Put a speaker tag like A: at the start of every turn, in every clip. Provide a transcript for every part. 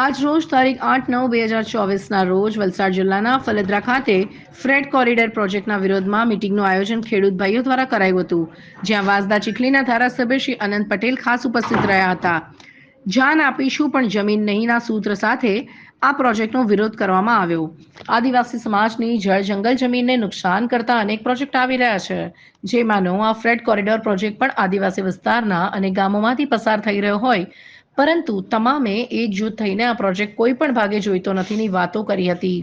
A: આજ રોજ તારીખ આઠ નવ બે હજાર ચોવીસના રોજ વલસાડ જિલ્લાના ફલદરા ખાતે ફ્રેડ કોરિડોર પ્રોજેક્ટના વિરોધમાં મિટિંગનું આયોજન ખેડૂત ભાઈઓ દ્વારા કરાયું હતું, જ્યાં વાંસદા ચીખલીના ધારાસભ્ય શ્રી અનંત પટેલ ખાસ ઉપસ્થિત રહ્યા હતા. જાન આપીશું, પણ જમીન નહીંના સૂત્ર સાથે આ પ્રોજેક્ટનો વિરોધ કરવામાં આવ્યો. આદિવાસી સમાજની જળ જંગલ જમીનને નુકસાન કરતા અનેક પ્રોજેક્ટ આવી રહ્યા છે. જેમાંનો આ ફ્રેડ કોરિડોર પ્રોજેક્ટ પણ આદિવાસી વિસ્તારના અને ગામોમાંથી પસાર થઈ રહ્યો હોય પરંતુ તમામે એકજૂથ થઈને આ પ્રોજેક્ટ કોઈ પણ ભાગે જોઈતો નથીની વાતો કરી હતી.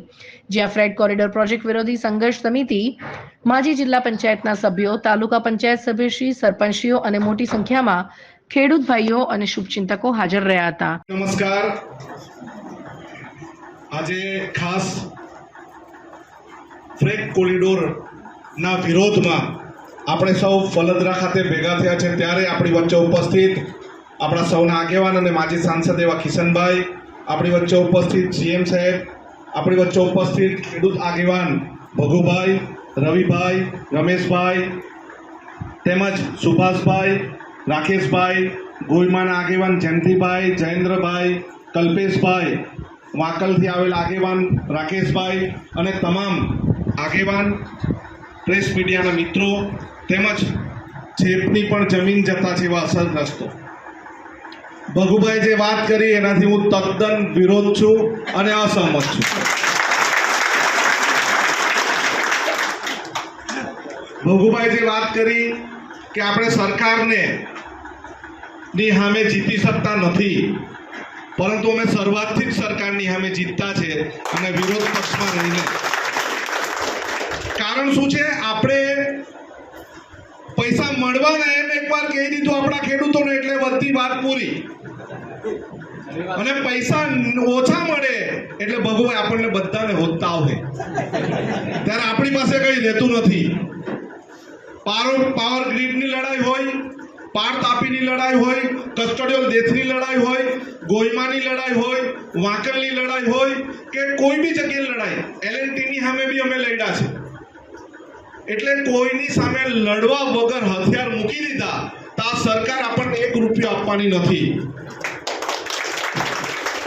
A: જ્યાં ફ્રેડ કોરિડોર પ્રોજેક્ટ વિરોધી સંઘર્ષ સમિતિ, માજી જિલ્લા પંચાયતના સભ્યો, તાલુકા પંચાયત સભ્યશ્રી સરપંચીઓ અને મોટી સંખ્યામાં ખેડૂત ભાઈઓ અને શુભચિંતકો હાજર રહ્યા હતા.
B: નમસ્કાર. આજે ખાસ ફ્રેક કોરિડોરના વિરોધમાં આપણે સૌ ફલદરા ખાતે ભેગા થયા છે. ત્યારે આપણી વચ્ચે ઉપસ્થિત આપણા સૌના આગેવાન અને માજી સાંસદ એવા કિશનભાઈ, આપણી વચ્ચે ઉપસ્થિત સીએમ સાહેબ, આપણી વચ્ચે ઉપસ્થિત ખેડૂત આગેવાન ભગુભાઈ, રવિભાઈ, રમેશભાઈ, તેમજ સુભાષભાઈ, રાકેશભાઈ ગોઈમાના આગેવાન જયંતિભાઈ, જયેન્દ્રભાઈ, કલ્પેશભાઈ, વાંકલથી આવેલ આગેવાન રાકેશભાઈ અને તમામ આગેવાન, પ્રેસ મીડિયાના મિત્રો, તેમજ ચેપની પણ જમીન જતા એવા અસરગ્રસ્તો. ભગુભાઈ જે વાત કરી, એનાથી હું તદ્દન વિરોધ છું અને અસહમત છું. ભગુભાઈ જે વાત કરી કે આપણે સરકારને ની સામે જીતી શકતા નથી, પરંતુ અમે શરૂઆતથી જ સરકારની સામે જીતતા છે અને વિરોધ પક્ષમાં રહીને. કારણ શું છે? આપણે પૈસા મળવાના એમ એકવાર કહી દીધું, આપણા ખેડૂતોને એટલે બધી વાત પૂરી. અને પૈસા ઓછા મળે એટલે ભગવાન આપણને બધાને હોતા આવે ત્યારે આપણી પાસે કઈ રહેતું નથી. પાવર પાવર ગ્રીડની લડાઈ હોય, પાર તાપીની લડાઈ હોય કસ્ટોડિયલ દેશની લડાઈ હોય, ગોયમાની લડાઈ હોય, વાંકલની લડાઈ હોય કે કોઈ બી જગ્યાએ લડાઈ એલએનટીની સામે બી અમે લડ્યા છે. એટલે કોઈની સામે લડવા વગર હથિયાર મૂકી દીધા, તો સરકાર આપણને એક રૂપિયો આપવાની નથી.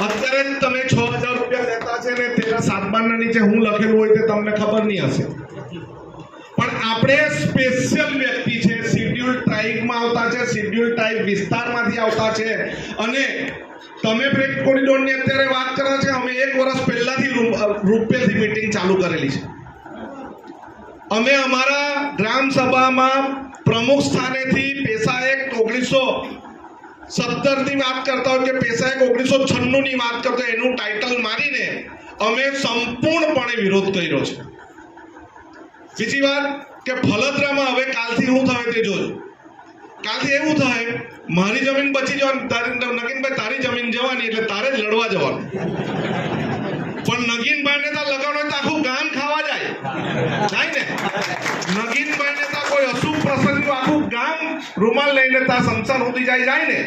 B: અત્યારે જ તમે છ હજાર રૂપિયા લેતા છે ને તેના સાતબારના નીચે હું લખેલું હોય તે તમને ખબર નહીં હશે. પણ આપણે સ્પેશિયલ વ્યક્તિ છે શિડ્યુલ ટ્રાઇબમાં આવતા છે શિડ્યુલ ટ્રાઇબ વિસ્તારમાંથી આવતા છે. અને તમે બ્રેક કોરિડોરની અત્યારે વાત કરો છો, અમે એક વર્ષ પહેલાથી રૂપિયાથી મીટિંગ ચાલુ કરેલી છે. અમે અમારા ગ્રામ સભામાં પ્રમુખ સ્થાનેથી પેશા એક ઓગણીસો સત્તરની વાત કરતા હોય કે પેશા એક ઓગણીસો છન્નુંની વાત કરતા એનું ટાઇટલ મારીને અમે સંપૂર્ણપણે વિરોધ કર્યો છે. બીજી વાત કે ફલદરામાં હવે કાલથી શું થાય તે જોજો. કાલથી એવું થાય, મારી જમીન બચી જવાની, તારી નગીનભાઈ, તારી જમીન જવાની, એટલે તારે જ લડવા જવાનું. પણ નગીનભાઈને તો તો આખું ગામ ખાવા જાય. જાય ને? નગીનભાઈને તો કોઈ અશુભ પ્રસંગનું આખું ગામ રૂમાલ લઈને તા સંસાર સુધી જાય જાય ને?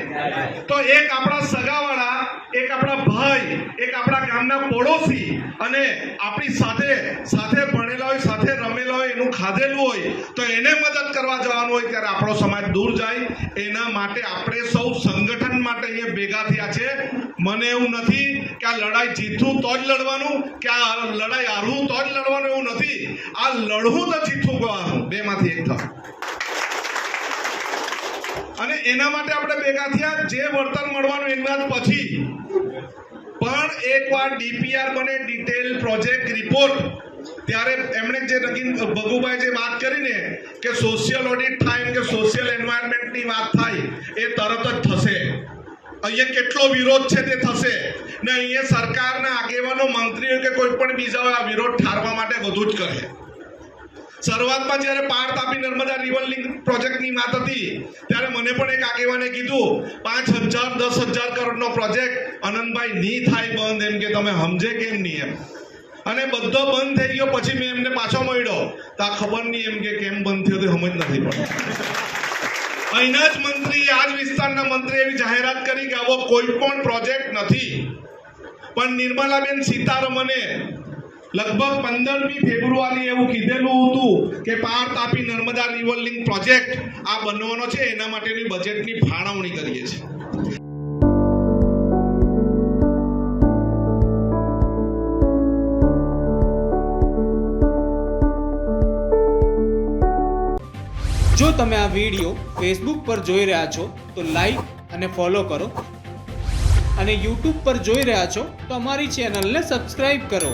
B: તો એક આપણા સગાવાળા, એક આપણા ભાઈ, એક આપણા ગામના પડોશી અને આપણી સાથે સાથે ભણેલા હોય, સાથે રમેલા હોય, એનું ખાધેલું હોય, તો એને મદદ કરવા જવાનું હોય ત્યારે આપણો સમાજ દૂર જાય. એના માટે આપણે સૌ સંગઠન માટે અહીંયા ભેગા થયા છે. મને એવું નથી કે આ લડાઈ જીતવું તો જ લડવાનું, કે આ લડાઈ હારવું તો જ લડવાનું, એવું નથી. આ લડવું તો જીતવું ગવાનું. બેમાંથી એક થાય અને એના માટે આપણે ભેગા થયા, જે વળતર મળવાનું એમના પછી. પણ એકવાર ડીપીઆર બને ડિટેલ પ્રોજેક્ટ રિપોર્ટ ત્યારે એમણે જે નગીન ભગુભાઈ જે વાત કરીને કે સોશિયલ ઓડિટ થાય કે સોશિયલ એન્વાયરમેન્ટની વાત થાય, એ તરત જ થશે. અહીંયા કેટલો વિરોધ છે તે થશે. ને અહીંયા સરકારના આગેવાનો, મંત્રીઓ કે કોઈ પણ બીજા હોય આ વિરોધ ઠારવા માટે વધુ જ કરે. શરૂઆતમાં જ્યારે પાર તાપી નર્મદા રિવર લિંક પ્રોજેક્ટની વાત હતી, ત્યારે મને પણ એક આગેવાને કીધું, પાંચ હજાર, દસ હજાર કરોડનો પ્રોજેક્ટ અનંતભાઈ નહીં થાય બંધ, એમ કે તમે સમજે કેમ નહીં એમ. અને બધો બંધ થઈ ગયો, પછી મેં એમને પાછો મળ્યો. તો આ ખબર નહીં એમ કે કેમ બંધ થયો તે સમજ નથી પડતી. અહીંના જ મંત્રી, આ જ વિસ્તારના મંત્રી એવી જાહેરાત કરી કે આવો કોઈ પણ પ્રોજેક્ટ નથી. પણ નિર્મલાબેન સીતારમણે લગભગ પંદરમી ફેબ્રુઆરી એવું કીધેલું હતું કે Par Tapi Narmada river link project આ બનવાનો છે, એના માટેની બજેટની ફાળવણી કરીએ છીએ.
C: જો તમે આ વીડિયો ફેસબુક પર જોઈ રહ્યા છો, તો લાઈક અને ફોલો કરો. અને યુટ્યુબ પર જોઈ રહ્યા છો, તો અમારી ચેનલને સબસ્ક્રાઈબ કરો.